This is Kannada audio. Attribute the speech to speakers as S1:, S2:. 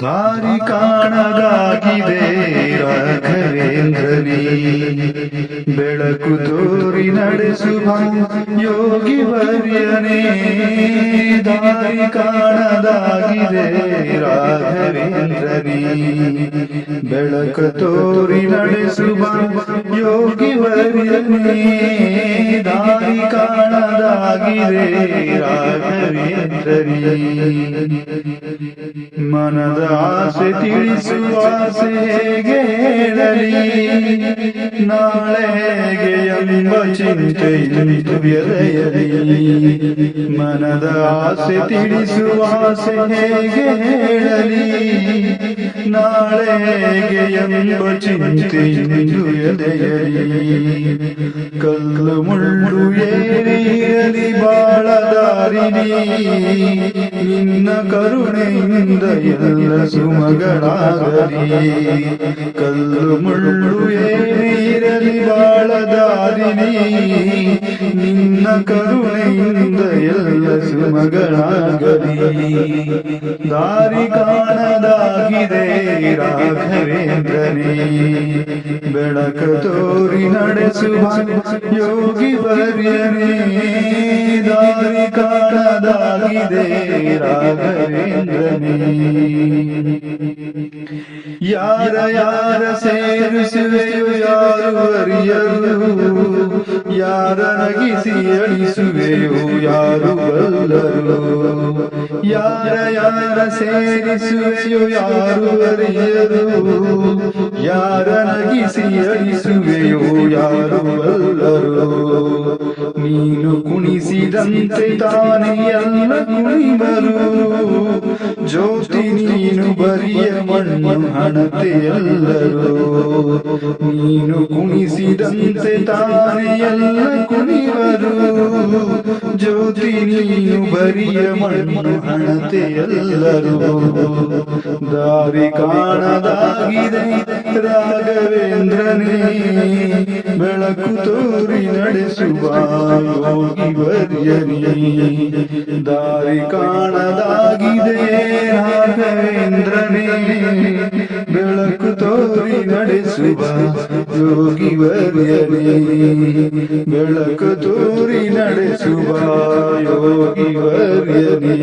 S1: ದಾರಿ ಕಾಣದಾಗಿದೆ ರಾಘವೇಂದ್ರನೇ. ಬೆಳಕು ತೋರಿ ನಡೆಸುವ ಯೋಗಿ ವರ್ಯನೇ. ದಾರಿ ಕಾಣದಾಗಿದೆ ರಾಘವೇಂದ್ರನೇ. ಬೆಳಕು ತೋರಿ ನಡೆಸುವ ಯೋಗಿ ವರ್ಯನೇ. ದಾರಿ ಕಾಣದಾಗಿದೆ ರಾಘವೇಂದ್ರನೇ ಮನದ ಆಸೆ ತಿಳಿಸುವ ಆಸೆ ಹೇಗೆ ಹೇಳಲಿ ನಾಳೆ ಹೇಗೆ ಎಂಬ ಚಿಂತೆ ಇಂದು ಎದೆಯಲಿ ಮನದ ಆಸೆ ತಿಳಿಸುವ ಆಸೆ ಹೇಗೆ ಹೇಳಲಿ ನಾಳೆ ಹೇಗೆ ಎಂಬ ಚಿಂತೆ ಇಂದು ಎದೆಯಲಿ ಕಲ್ಲು ಮುಳ್ಳು ಏರಿರಲಿ ಬಾಳ ದಾರಿನಿ ನಿನ್ನ ಕರುಣೆಯಿಂದ ಎಲ್ಲ ಸುಮಗಳಾಗಲಿ ಕಲ್ಲು ಮುಳ್ಳು ಏರಿರಲಿ ಬಾಳ ದಾರಿನಿ ನಿನ್ನ ಕರುಣೆಯಿಂದ ಎಲ್ಲ ಮಗಳಾಗಲಿ ದಾರಿ ಕಾಣದಾಗಿದೆ ರಾಘವೇಂದ್ರನೇ. ಬೆಳಕ ತೋರಿ ನಡೆಸುವ ಯೋಗಿ ವರ್ಯನೇ ದಾರಿ ಕಾಣದಾಗಿದೆ ರಾಘವೇಂದ್ರನೇ. ಯಾರ ಯಾರ ಸೇರಿಸುವೆಯೋ ಯಾರು ಅರಿಯರು. ಯಾರ ನಗಿಸಿ ಅಳಿಸುವೆಯೋ ಯಾರು ಬಲ್ಲರು? ಯಾರ ಯಾರ ಸೇರಿಸುವೆಯೋ ಯಾರು ಅರಿಯರು? ಯಾರನಗಿಸಿ ಅಳಿಸುವೆಯೋ ಯಾರು ಬಲ್ಲರು? ನೀನು ಕುಣಿಸಿದಂತೆ ತಾನೇ ಎಲ್ಲ ಕುಣಿಬರು ಜ್ಯೋತಿ ನೀನು ಬರಿಯ ಮಣ್ಣು ಹಣತೆ ಎಲ್ಲರೂ. ನೀನು ಕುಣಿಸಿದಂತೆ ತಾನೇ ಎಲ್ಲ ಕುಣಿವರು ಜ್ಯೋತಿ ನೀನು ಬರಿಯ ಮಣ್ಣು ಹಣತೆ ಎಲ್ಲರೂ. ದಾರಿ ಕಾಣದಾಗಿದೆ ರಾಘವೇಂದ್ರನೇ. ಬೆಳಕು ತೋರಿ ನಡೆಸುವ ಯೋಗಿ ವರ್ಯನೇ ದಾರಿ ಕಾಣದಾಗಿದೆ ರಾಘವೇಂದ್ರನೇ ಬೆಳಕು ತೋರಿ ನಡೆಸುವ ಯೋಗಿ ವರ್ಯನೇ ಬೆಳಕು ತೋರಿ ನಡೆಸುವ ಯೋಗಿ ವರ್ಯನೇ